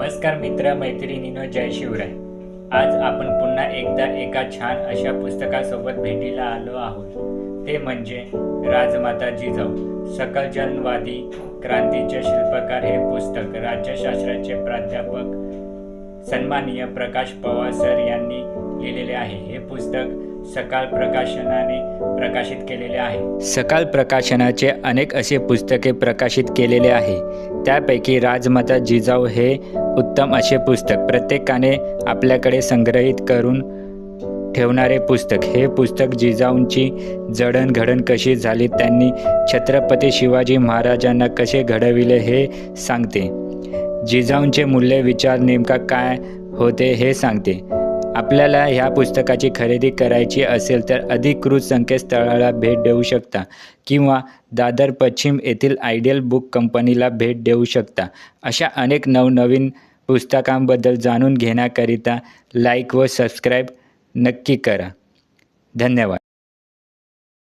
नमस्कार मित्र मैत्रिणीनो जय शिवराय. आज आपण पुन्हा एकदा एका छान अशा पुस्तकासोबत भेटीला आलो आहोत. ते म्हणजे राजमाता जिजाऊ सकलजनवादी क्रांतीचे शिल्पकार हे पुस्तक राज्यशास्त्राचे प्राध्यापक सन्माननीय प्रकाश पवार सर यांनी लिहिलेले आहे. हे पुस्तक सकाळ प्रकाशनाने प्रकाशित केलेले आहे. सकाळ प्रकाशनाचे अनेक असे पुस्तके प्रकाशित केलेले आहे. त्यापैकी राजमाता जिजाऊ हे उत्तम असे पुस्तक प्रत्येकाने आपल्याकडे संग्रहित करून ठेवणारे पुस्तक. हे पुस्तक जिजाऊंची जडणघडण कशी झाली त्यांनी छत्रपती शिवाजी महाराजांना कसे घडविले हे सांगते. जिजाऊंचे मूल्य विचार नेमका काय होते हे सांगते. आपल्याला ह्या पुस्तकाची खरेदी करायची असेल तर अधिकृत संकेतस्थळाला भेट देऊ शकता किंवा दादर पश्चिम येथील आयडियल बुक कंपनीला भेट देऊ शकता. अशा अनेक नवनवीन पुस्तकांबद्दल जाणून घेण्याकरिता लाईक व सबस्क्राईब नक्की करा. धन्यवाद.